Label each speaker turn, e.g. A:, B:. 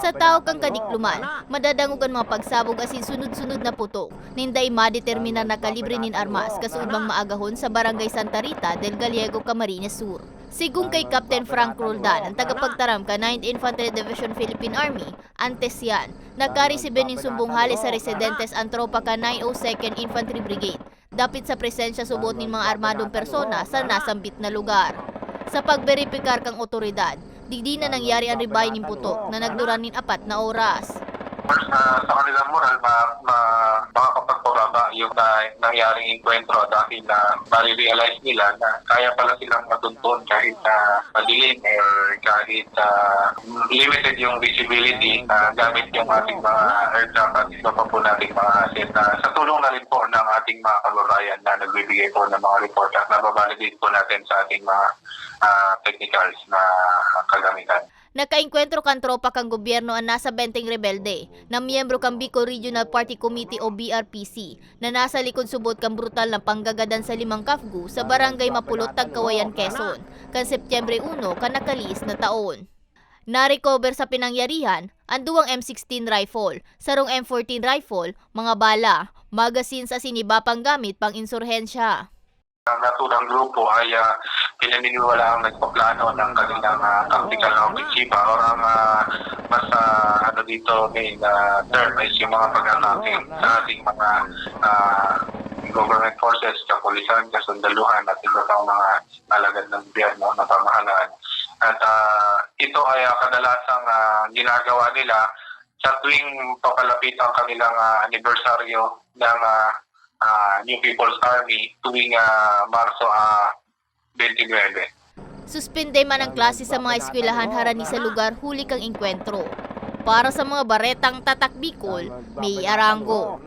A: Sa tao kang kadikluman, madadangog ang mga pagsabog asin sunod-sunod na putok. Ninday madeterminar na kalibre nin armas kasuod bang maagahon sa barangay Santa Rita del Gallego, Camarines Sur. Sigong kay Captain Frank Roldan, ang tagapagtaram ka 9th Infantry Division Philippine Army, antes yan, nagkaresibe ning sumbong hali sa residentes ang tropa ka 902nd Infantry Brigade, dapit sa presensya subot ning mga armadong persona sa nasambit na lugar. Sa pagberipikar kang otoridad, digdi na nangyari ang ribay ning putok na nagduran nin apat na oras.
B: Sa kanilang moral, ma, ma, makakapagpababa yung na, nangyaring enkwentro dahil na marirealize nila na kaya pala silang matuntun kahit na madilim or kahit ah, limited yung visibility na gamit yung ating mga aircraft at iba pa po nating mga asset na sa tulong na rin po ng ating mga kababayan na nagbibigay po ng mga report at nababalidate po natin sa ating mga ah, technicals na kagamitan.
A: Nakainkwentro kan tropa kang gobyerno ang nasa benteng rebelde na miyembro kang Bicol Regional Party Committee o BRPC na nasa likod subot kang brutal na panggagadan sa limang kafgu sa barangay Mapulot, Tagkawayan, Quezon, kan Setyembre 1 kan nakaliis na taon. Na-recover sa pinangyarihan ang duwang M16 rifle, sarong M14 rifle, mga bala, magazines sa siniba pang gamit pang insurhensya.
B: Ang naturang grupo ay uh, pinaniniwala ang nagpaplano ng kanilang uh, tactical na opitsiba or ang ah, mas ah, ano dito main uh, term is yung mga pag-atake sa ating mga ah, government forces, kapulisan, kasundaluhan at iba pang mga alagad ng gobyerno na pamahalaan. At ah, ito ay ah, kadalasang ah, ginagawa nila sa tuwing papalapit ang kanilang ah, anibersaryo ng ah, ah, New People's Army tuwing ah, Marso ah, 29.
A: Suspende man ang klase sa mga eskwelahan harani sa lugar huli kang inkwentro. Para sa mga baretang tatak Bicol, may arango.